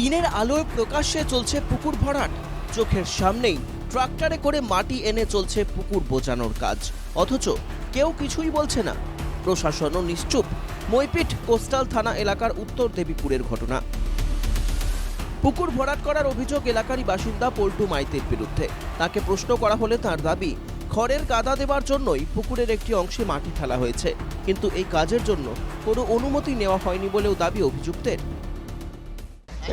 দিনের আলোয় প্রকাশ্যে চলছে পুকুর ভরাট। চোখের সামনেই ট্রাক্টরে করে মাটি এনে চলছে পুকুর বোজানোর কাজ। অথচ কেউ কিছুই বলছে না। প্রশাসনও নিশ্চুপ। মইপিট কোস্টাল থানা এলাকার উত্তর দেবীপুরের ঘটনা। পুকুর ভরাট করার অভিযোগ এলাকারই বাসিন্দা পল্টু মাইতের বিরুদ্ধে। তাকে প্রশ্ন করা হলে তার দাবি, খড়ের কাদা দেওয়ার জন্যই পুকুরের একটি অংশে মাটি ফেলা হয়েছে। কিন্তু এই কাজের জন্য কোনো অনুমতি নেওয়া হয়নি বলেও দাবি অভিযুক্তের।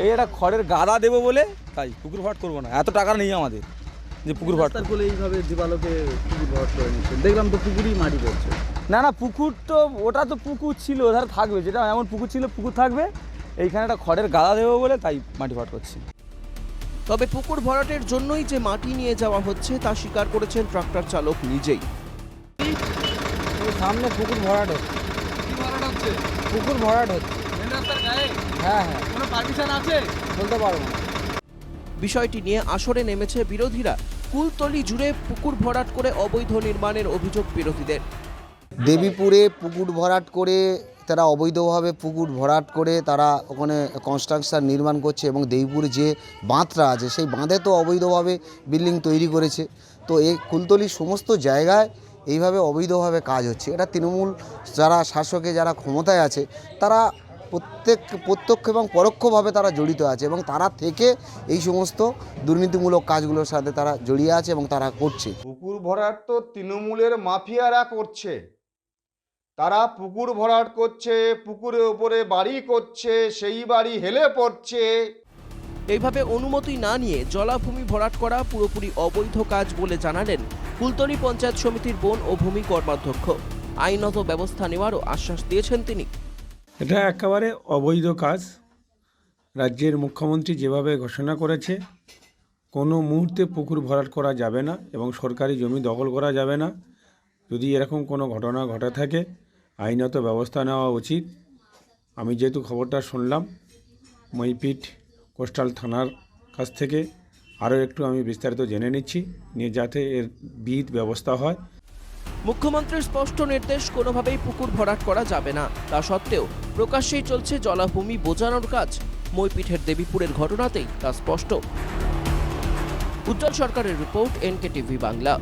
এই একটা খড়ের গাদা দেবো বলে তাই পুকুর ভাট করব না। এত টাকা নেই আমাদের যে পুকুর ভাট রাস্তার এইভাবে দিবালোকে পুকুর ভরাট করে নিচ্ছেন। দেখলাম তো পুকুরই মাটি পড়ছে। না না পুকুর তো ওটা তো পুকুর ছিল ওধারে থাকবে। যেটা এমন পুকুর ছিল পুকুর থাকবে। এইখানে একটা খড়ের গাদা দেবো বলে তাই মাটি ভাট করছি। তবে পুকুর ভরাটের জন্যই যে মাটি নিয়ে যাওয়া হচ্ছে তা স্বীকার করেছেন ট্রাক্টর চালক নিজেই। সামনে পুকুর ভরাট হচ্ছে। পুকুর ভরাট হচ্ছে। হ্যাঁ হ্যাঁ। কোনো পারমিশন আছে? বলতে পারব না। বিষয়টি নিয়ে আসরে নেমেছে বিরোধীরা। কুলতলি জুড়ে পুকুর ভরাট করে অবৈধ নির্মাণের অভিযোগ বিরোধীদের। দেবীপুরে পুকুর ভরাট করে তারা অবৈধভাবে পুকুর ভরাট করে তারা ওখানে কনস্ট্রাকশন নির্মাণ করছে এবং দেবীপুরে যে বাঁধটা আছে সেই বাঁধে তো অবৈধভাবে বিল্ডিং তৈরি করেছে। তো এই কুলতলির সমস্ত জায়গায় এইভাবে অবৈধভাবে কাজ হচ্ছে। এটা তৃণমূল যারা শাসকে যারা ক্ষমতায় আছে তারা প্রত্যেক প্রত্যক্ষ এবং পরোক্ষভাবে তারা জড়িত আছে এবং তারা থেকে এই সমস্ত দুর্নীতিমূলক কাজগুলোর সাথে তারা জড়িয়ে আছে এবং তারা করছে। পুকুর ভরাট তো তৃণমূলের মাফিয়ারা করছে। তারা পুকুর ভরাট করছে পুকুরের উপরে বাড়ি করছে সেই বাড়ি হেলে পড়ছে। এইভাবে অনুমতি না নিয়ে জলাভূমি ভরাট করা পুরোপুরি অবৈধ কাজ বলে জানালেন কুলতলি পঞ্চায়েত সমিতির বন ও ভূমি কর্মাধ্যক্ষ। আইনত ব্যবস্থা নেওয়ারও আশ্বাস দিয়েছেন তিনি। এটা একেবারে অবৈধ কাজ। রাজ্যের মুখ্যমন্ত্রী যেভাবে ঘোষণা করেছে, কোনো মুহূর্তে পুকুর ভরাট করা যাবে না এবং সরকারি জমি দখল করা যাবে না। যদি এরকম কোনো ঘটনা ঘটে থাকে, আইনত ব্যবস্থা নেওয়া উচিত। আমি যেহেতু খবরটা শুনলাম, মইপিট কোস্টাল থানার কাছ থেকে আরও একটু আমি বিস্তারিত জেনে নিচ্ছি, নিয়ে যাতে এর বিহিত ব্যবস্থা হয়। মুখ্যমন্ত্রীর স্পষ্ট নির্দেশ, কোনোভাবেই পুকুর ভরাট করা যাবে না। তা সত্ত্বেও প্রকাশ্যেই চলছে জলাভূমি বোঝানোর কাজ। মইপিঠের দেবীপুরের ঘটনাতেই তা স্পষ্ট। উজ্জ্বল সরকারের রিপোর্ট এনকে টিভি বাংলা।